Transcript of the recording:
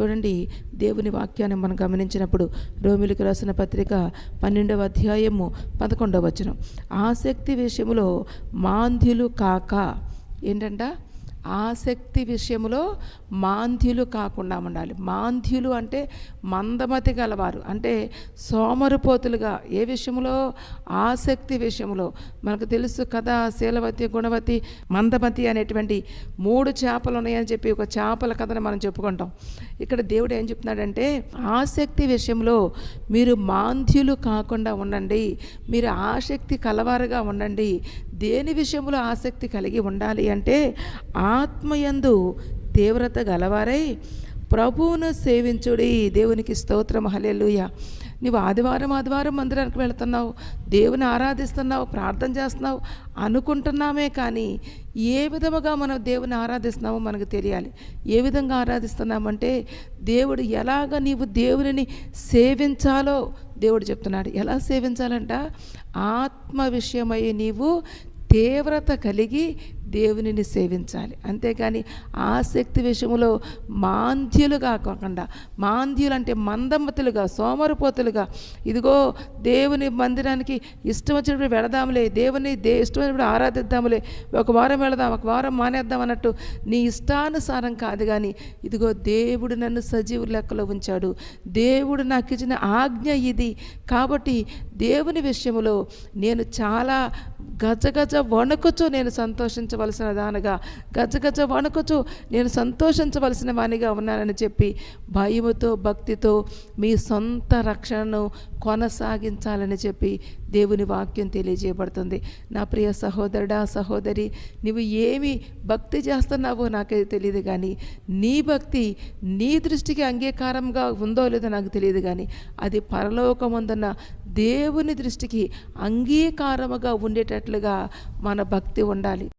చూడండి దేవుని వాక్యాన్ని మనం గమనించినప్పుడు రోమిలకు రాసిన పత్రిక పన్నెండవ అధ్యాయము పదకొండవ వచనం. ఆసక్తి విషయంలో మాంధ్యులు కాక ఏంటంట? ఆసక్తి విషయంలో మాంద్యులు కాకుండా ఉండాలి. మాంద్యులు అంటే మందమతి గలవారు. అంటే సోమరిపోతులుగా ఏ విషయంలో ఆసక్తి విషయంలో మనకు తెలుసు కదా శీలవతి గుణవతి మందమతి అనేటువంటి మూడు చేపలు ఉన్నాయని చెప్పి ఒక చేపల కథను మనం చెప్పుకుంటాం. ఇక్కడ దేవుడు ఏం చెప్తున్నాడంటే ఆసక్తి విషయంలో మీరు మాంద్యులు కాకుండా ఉండండి. మీరు ఆసక్తి కలవారుగా ఉండండి. దేని విషయంలో ఆసక్తి కలిగి ఉండాలి అంటే ఆత్మయందు తీవ్రత గలవారై ప్రభువును సేవించుడి. దేవునికి స్తోత్రం హల్లెలూయ. నువ్వు ఆదివారం ఆదివారం మందిరానికి వెళుతున్నావు. దేవుని ఆరాధిస్తున్నావు. ప్రార్థన చేస్తున్నావు. అనుకుంటున్నామే కానీ ఏ విధముగా మనం దేవుని ఆరాధిస్తున్నామో మనకు తెలియాలి. ఏ విధంగా ఆరాధిస్తున్నామంటే దేవుడు ఎలాగ నీవు దేవుని సేవించాలో దేవుడు చెప్తున్నాడు. ఎలా సేవించాలంట? ఆత్మ విషయమై నీవు తీవ్రత కలిగి దేవునిని సేవించాలి. అంతేకాని ఆసక్తి విషయంలో మాంద్యులు కాకుండా మాంద్యులు అంటే మందమ్మతులుగా సోమరిపోతులుగా ఇదిగో దేవుని మందిరానికి ఇష్టం వచ్చినప్పుడు వెళదాంలే దేవుని దే ఇష్టం వచ్చినప్పుడు ఆరాధిద్దాంలే ఒక వారం వెళదాం ఒక వారం మానేద్దాం అన్నట్టు నీ ఇష్టానుసారం కాదు కానీ ఇదిగో దేవుడు నన్ను సజీవు లెక్కలో ఉంచాడు. దేవుడు నాకు ఇచ్చిన ఆజ్ఞ ఇది. కాబట్టి దేవుని విషయంలో నేను చాలా గజగజ వణుకుచు నేను సంతోషించవలసిన దానిగా. గజగజ వణుకుచు నేను సంతోషించవలసిన వానిగా ఉన్నానని చెప్పి భయముతో భక్తితో మీ సొంత రక్షణను కొనసాగించాలని చెప్పి దేవుని వాక్యం తెలియజేయబడుతుంది. నా ప్రియ సహోదరుడా సహోదరి నువ్వు ఏమి భక్తి చేస్తున్నావో నాకైతే తెలియదు కానీ నీ భక్తి నీ దృష్టికి అంగీకారంగా ఉందో లేదో నాకు తెలియదు కానీ అది పరలోకముందున్న దేవుని దృష్టికి అంగీకారముగా ఉండేటట్లుగా మన భక్తి ఉండాలి.